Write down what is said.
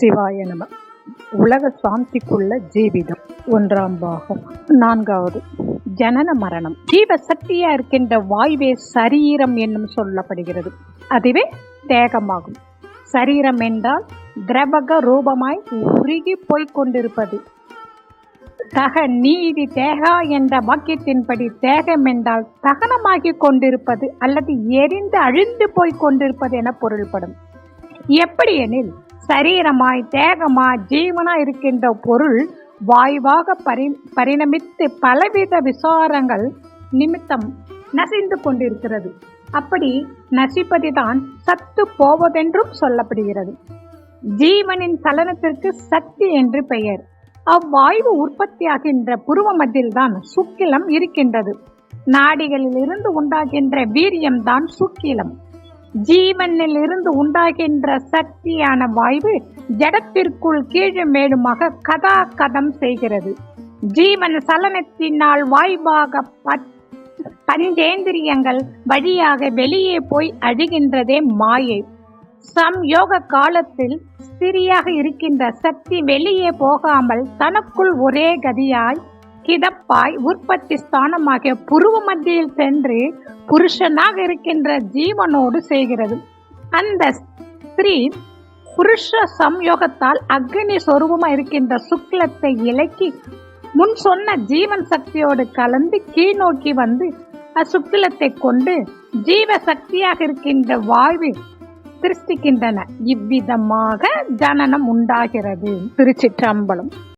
சிவாய நம. உலக சாந்திக்குள்ள ஜீவிதம். ஒன்றாம் பாகம். நான்காவது. ஜனன மரணம். ஜீவ சக்தியா இருக்கின்ற வாயுவே சரீரம் என்னும் சொல்லப்படுகிறது. அதுவே தேகமாகும். சரீரம் என்றால் திரவக ரூபமாய் உருகி போய்க் கொண்டிருப்பது. தக நீதி தேகா என்ற வாக்கியத்தின்படி தேகம் என்றால் தகனமாகிக் கொண்டிருப்பது அல்லது எரிந்து அழிந்து போய்க் கொண்டிருப்பது என பொருள்படும். எப்படி எனில் சரீரமாய் தேகமாய் ஜீவனா இருக்கின்ற பொருள் வாயுவாக பரி பரிணமித்து பலவித விசாரங்கள் நிமித்தம் நசிந்து கொண்டிருக்கிறது. அப்படி நசிப்பதுதான் சத்து போவதென்றும் சொல்லப்படுகிறது. ஜீவனின் சலனத்திற்கு சக்தி என்று பெயர். அவ்வாய்வு உற்பத்தியாகின்ற புருவ மத்தியில்தான் சுக்கிலம் இருக்கின்றது. நாடிகளில் இருந்து உண்டாகின்ற வீரியம்தான் சுக்கிலம். ஜீவனில் இருந்து உண்டாகின்ற சக்தியான வாய்வு ஜடத்திற்குள் கீழும் மேலுமாக கதா கதம் செய்கிறது. ஜீவன் சலனத்தினால் வாய்வாக பத்- பஞ்சேந்திரியங்கள் வழியாக வெளியே போய் அழிகின்றதே மாயை. சம்யோக காலத்தில் ஸ்திரியாக இருக்கின்ற சக்தி வெளியே போகாமல் தனக்குள் ஒரே கதியாய் கிடப்பாய் உற்பத்தி ஸ்தானமாகிய புருவ மத்தியில் சென்று புருஷனாக இருக்கின்ற ஜீவனோடு செய்கிறது. அந்த ஸ்திரீ புருஷ சம்யோகத்தால் அக்னி சொரூபமாக இருக்கின்ற சுக்லத்தை இலக்கி முன் சொன்ன ஜீவன் சக்தியோடு கலந்து கீழ்நோக்கி வந்து அசுக்கிலத்தை கொண்டு ஜீவ சக்தியாக இருக்கின்ற வாழ்வு திருஷ்டிக்கின்றன இவ்விதமாக ஜனனம் உண்டாகிறது. திருச்சிற்றம்பலம்.